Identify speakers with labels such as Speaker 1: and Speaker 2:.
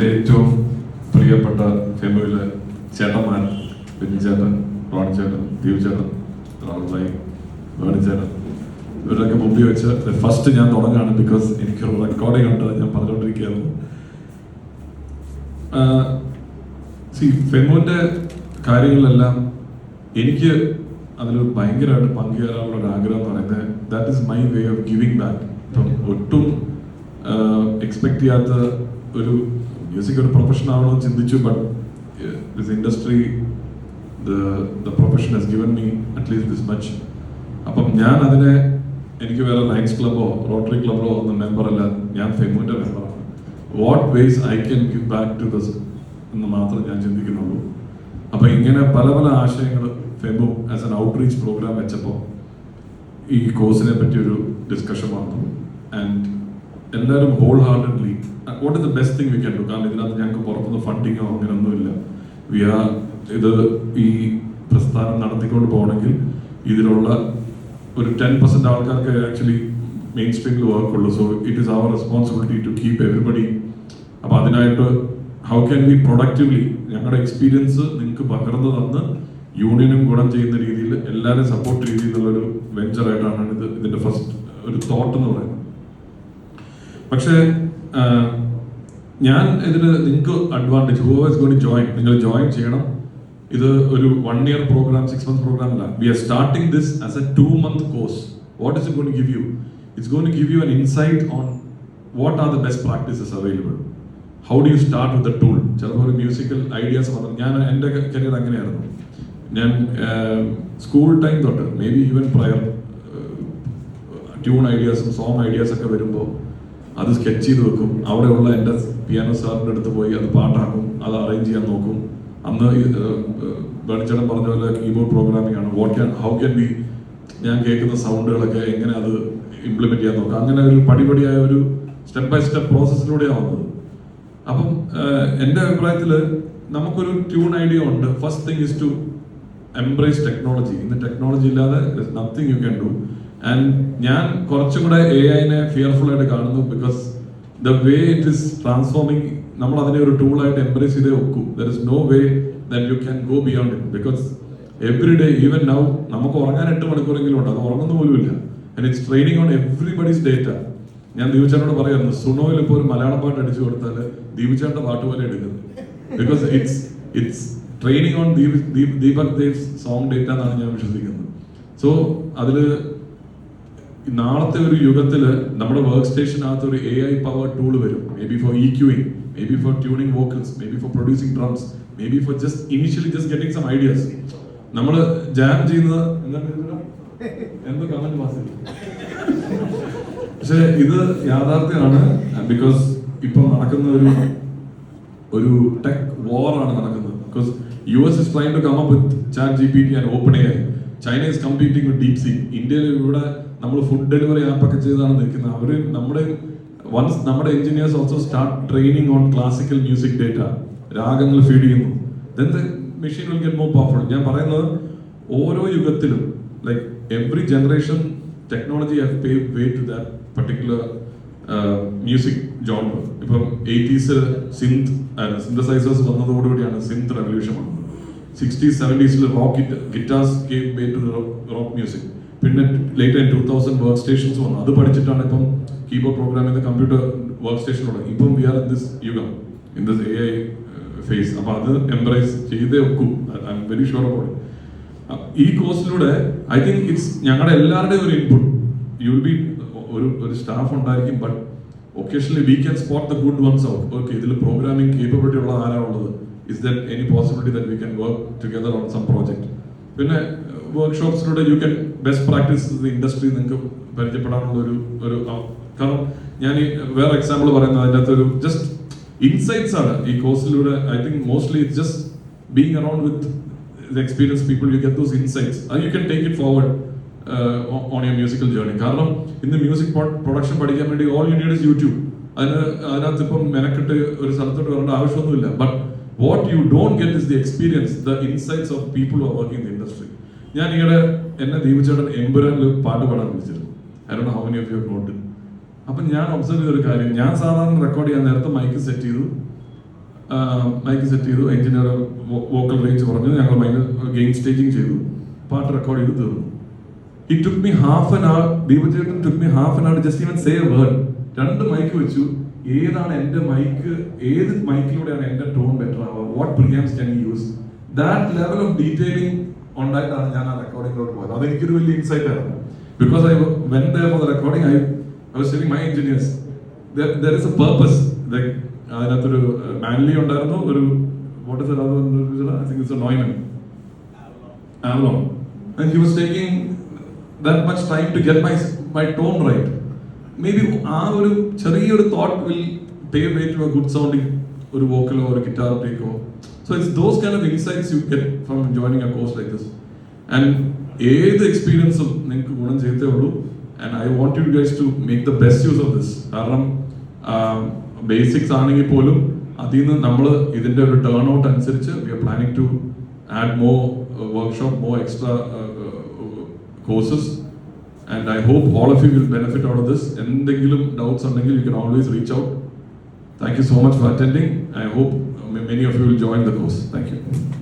Speaker 1: എന്റെ ഏറ്റവും പ്രിയപ്പെട്ട ഫെമിലെ ചേട്ടന്മാർ ബിനിച്ചേട്ടൻ റോണി ചേട്ടൻ ദീപ് ചേട്ടൻ ഇവരൊക്കെ മുമ്പിൽ വെച്ച് ഫസ്റ്റ് ഞാൻ തുടങ്ങുകയാണ് ബിക്കോസ് എനിക്കൊരു റെക്കോർഡിംഗ് ഉണ്ട് ഞാൻ പറഞ്ഞുകൊണ്ടിരിക്കുകയായിരുന്നു സി ഫെമുവിന്റെ കാര്യങ്ങളിലെല്ലാം എനിക്ക് അതിൽ ഭയങ്കരമായിട്ട് പങ്കുചേരാനുള്ള ഒരു ആഗ്രഹം എന്ന് പറയുന്നത് that is my way of giving back ഒട്ടും എക്സ്പെക്ട് ചെയ്യാത്ത ഒരു മ്യൂസിക് ഒരു പ്രൊഫഷൻ ആവണമെന്ന് ചിന്തിച്ചു but this industry the profession has given me at least this much അപ്പം ഞാൻ അതിനെ എനിക്ക് വേറെ ലയൻസ് ക്ലബ്ബോ റോട്ടറി ക്ലബ്ബോ ഒന്നും മെമ്പറല്ല ഞാൻ ഫെമുവിന്റെ മെമ്പറാണ് what ways I can give back to those എന്ന് മാത്രം ഞാൻ ചിന്തിക്കുന്നുള്ളൂ. അപ്പം ഇങ്ങനെ പല പല ആശയങ്ങൾ Femu as an outreach program വെച്ചപ്പോൾ ഈ കോഴ്സിനെ പറ്റി ഒരു ഡിസ്കഷൻ വന്നു. ആൻഡ് എല്ലാവരും wholeheartedly what is the best thing we can do കാരണം ഇതിനകത്ത് ഞങ്ങൾക്ക് പുറത്തുനിന്ന് ഫണ്ടിങ്ങോ അങ്ങനെയൊന്നുമില്ല വി ആർ ഇത് ഈ പ്രസ്ഥാനം നടത്തിക്കൊണ്ട് പോകണമെങ്കിൽ ഇതിലുള്ള ഒരു ടെൻ പെർസെന്റ് ആൾക്കാർക്ക് ആക്ച്വലി മെയിൻ സ്ട്രീമിൽ വർക്ക് ഉള്ളൂ. So it is our responsibility to keep everybody അപ്പൊ അതിനായിട്ട് ഹൗ ക്യാൻ ബി പ്രൊഡക്റ്റീവ്ലി ഞങ്ങളുടെ എക്സ്പീരിയൻസ് നിങ്ങൾക്ക് പകർന്നു തന്ന് യൂണിയനും ഗുണം ചെയ്യുന്ന രീതിയിൽ എല്ലാവരും സപ്പോർട്ട് രീതിയിലുള്ള ഒരു വെഞ്ചർ ആയിട്ടാണ് ഇത് ഇതിന്റെ ഫസ്റ്റ് ഒരു തോട്ട് എന്ന് പറയുന്നത്. പക്ഷേ ഞാൻ ഇതിന് നിങ്ങൾക്ക് advantage who is going join നിങ്ങൾ ജോയിൻ ചെയ്യണം. ഇത് ഒരു one year program six month program അല്ല. We are starting this as a two month course what is gonna give you it's gonna give you an insight on what are the best practices available how do you start with the tool ചിലപ്പോൾ ഒരു musical ideas വന്നു. ഞാൻ എന്റെ career അങ്ങനെയായിരുന്നു. ഞാൻ school time തൊട്ട് maybe even prayer tune ഐഡിയാസും song ഐഡിയാസൊക്കെ വരുമ്പോൾ അത് സ്കെച്ച് ചെയ്ത് വെക്കും. അവിടെയുള്ള എന്റെ പിയാനോ സാറിന്റെ അടുത്ത് പോയി അത് പാട്ടാക്കും. അത് അറേഞ്ച് ചെയ്യാൻ നോക്കും. അന്ന് ബണിച്ചേട്ടൻ പറഞ്ഞ പോലെ കീബോർഡ് പ്രോഗ്രാമിംഗ് ആണ്. What can how can be ഞാൻ കേൾക്കുന്ന സൗണ്ടുകളൊക്കെ എങ്ങനെ അത് ഇംപ്ലിമെന്റ് ചെയ്യാൻ നോക്കാം. അങ്ങനെ ഒരു പടിപടിയായ ഒരു സ്റ്റെപ്പ് ബൈ സ്റ്റെപ്പ് പ്രോസസ്സിലൂടെയാണ് വന്നത്. അപ്പം എന്റെ അഭിപ്രായത്തിൽ നമുക്കൊരു ട്യൂൺ ഐഡിയ ഉണ്ട്. First thing is to embrace technology ഇന്ന് ടെക്നോളജി ഇല്ലാതെ nothing you can do and ഞാൻ കുറച്ചും കൂടെ എ ഐനെ ഫിയർഫുൾ ആയിട്ട് കാണുന്നു because the way it is transforming നമ്മൾ അതിനെ ഒരു ടൂളായിട്ട് എംബ്രേസ് ചെയ്തേ ഒക്കൂ. There is no way you can go beyond it because every day even now നമുക്ക് ഉറങ്ങാൻ എട്ട് മണിക്കൂറെങ്കിലും ഉണ്ട്. അത് ഉറങ്ങുന്ന പോലുമില്ല. And it's training on everybody's data ഞാൻ ദീപചേട്ടനോട് പറയായിരുന്നു സുണോയിൽ ഇപ്പോൾ ഒരു മലയാളം പാട്ട് അടിച്ചു കൊടുത്താൽ ദീപചേട്ടന്റെ പാട്ട് പോലെ എടുക്കുന്നത് because it's it's training on Deep Deep Deepak Dev song data എന്നാണ് ഞാൻ വിശ്വസിക്കുന്നത്. സോ അതിൽ നാളത്തെ ഒരു യുഗത്തിൽ നമ്മുടെ വർക്ക് സ്റ്റേഷനകത്ത് ഒരു എ ഐ പവർ ടൂൾ വരും. Maybe for EQing maybe for tuning vocals maybe for producing drums maybe for just initially just getting some ideas നമ്മൾ ജാം ചെയ്യുന്നത്? എന്ത് പക്ഷെ ഇത് യാഥാർത്ഥ്യമാണ് ബിക്കോസ് ഇപ്പൊ നടക്കുന്ന ഒരു ഒരു ടെക് വാർ ആണ് നടക്കുന്നത്. Because U S is trying to come up with ChatGPT and open A China is competing with DeepSeek ഇന്ത്യയിൽ ഇവിടെ നമ്മൾ ഫുഡ് ഡെലിവറി ആപ്പ് ഒക്കെ ചെയ്താണ് നിൽക്കുന്നത്. അവർ നമ്മുടെ വൺസ് നമ്മുടെ engineers also start training on classical music data രാഗങ്ങൾ ഫീഡ് ചെയ്യുന്നു. Then the machine will get more powerful ഞാൻ പറയുന്നത് ഓരോ യുഗത്തിലും like every generation technology have pay way to that particular music genre ഇപ്പം എയ്റ്റീസ് സിന്ത് സിന്തസൈസേഴ്സ് വന്നതോടുകൂടിയാണ് synth revolution വന്നത്. Sixties സെവന്റീസിൽ rock guitars came way to rock music പിന്നെ late two thousand work stations വന്നു. അത് പഠിച്ചിട്ടാണ് ഇപ്പം keyboard programming computer work station തുടങ്ങി ഇപ്പം വി ആർ ഇൻ ദിസ് യുഗം in this A I phase അപ്പം അത് എംബ്രൈസ് ചെയ്തേ ഒക്കൂ. I'm very sure about ഈ കോഴ്സിലൂടെ ഐ തിങ്ക് ഇറ്റ്സ് ഞങ്ങളുടെ എല്ലാവരുടെയും ഒരു ഇൻപുട്ട് യു വിൽ ബി ഒരു ഒരു സ്റ്റാഫ് ഉണ്ടായിരിക്കും but occasionally we can spot the good ones out okay ഇതിൽ പ്രോഗ്രാമിംഗ് കേപ്പബിലിറ്റി ഉള്ള ആരാ ഉള്ളത്? Is there any possibility that we can work together on some project പിന്നെ വർക്ക്ഷോപ്സിലൂടെ you can best practice industry നിങ്ങൾക്ക് പരിചയപ്പെടാനുള്ള ഒരു ഒരു കാരണം ഞാൻ ഈ വേറെ എക്സാമ്പിൾ പറയുന്നത് അതിന്റെ അകത്ത് ഒരു ജസ്റ്റ് ഇൻസൈറ്റ്സ് ആണ് ഈ കോഴ്സിലൂടെ I think mostly it just being around with the experienced people, you get those insights. And you can take it forward your on- journey. കാരണം ഇന്ന് മ്യൂസിക് പ്രൊഡക്ഷൻ പഠിക്കാൻ വേണ്ടി all you need is YouTube അതിന് അതിനകത്ത് ഇപ്പം മെനക്കെട്ട് ഒരു സ്ഥലത്തോട്ട് വരേണ്ട ആവശ്യമൊന്നുമില്ല but what you don't get is the experience the insights of people are working in industry ഞാൻ ഈയിടെ എന്നെ ദീപിച്ചേട്ടൻ എമ്പുരാനിൽ പാട്ട് പാടാൻ വിളിച്ചിരുന്നു. I do how many of your not അപ്പം ഞാൻ ഒബ്സർവ് ചെയ്ത ഒരു കാര്യം. ഞാൻ സാധാരണ റെക്കോർഡ് ചെയ്യാൻ നേരത്തെ മൈക്ക് സെറ്റ് ചെയ്തു. മൈക്ക് സെറ്റ് ചെയ്തു. എഞ്ചിനീയർ വോക്കൽ റേഞ്ച് പറഞ്ഞു ഞങ്ങൾ മൈക്ക് ഗെയിം സ്റ്റേജിങ് ചെയ്തു. പാട്ട് റെക്കോർഡ് ചെയ്ത് തീർന്നു. It took me half an hour ദീപചേട്ടൻ took me half an hour just even say word രണ്ട് മൈക്ക് വെച്ചു. ഏതാണ് എന്റെ മൈക്ക് ഏത് മൈക്കിലൂടെയാണ് എന്റെ ടോൺ ബെറ്റർ ആവുക? What programs can use that level of detailing ഉണ്ടായിട്ടാണ് ഞാൻ ആ റെക്കോർഡിങ്ങിലോട്ട് പോയത്. അത് എനിക്കൊരു വലിയ ഇൻസൈറ്റ് ആയിരുന്നു. Because I when for recording I I was telling my engineers a purpose അതിനകത്തൊരു മാൻലി ഉണ്ടായിരുന്നു ഒരു what is I think it's a Neumann and he was taking that much time to get my my tone tone right. Be ആ ഒരു ചെറിയൊരു thought will pay way to a good sounding ഒരു വോക്കലോ ഒരു guitar ടേക്കോ so it's those kind of insights you get from joining a course like this and ഏത് എക്സ്പീരിയൻസും നിങ്ങൾക്ക് ഗുണം ചെയ്തേ ഉള്ളൂ. And I want you guys to make the best use of this കാരണം ബേസിക്സ് ആണെങ്കിൽ പോലും അതിൽ നിന്ന് നമ്മൾ ഇതിന്റെ ഒരു ടേൺ ഔട്ട് അനുസരിച്ച് we are planning to add more workshop workshop, extra extra uh, uh, courses. And I hope all of you will benefit out of this. എന്തെങ്കിലും doubts ഉണ്ടെങ്കിൽ you can always reach out. Thank you so much for attending. I hope uh, many of you will join the course. Thank you.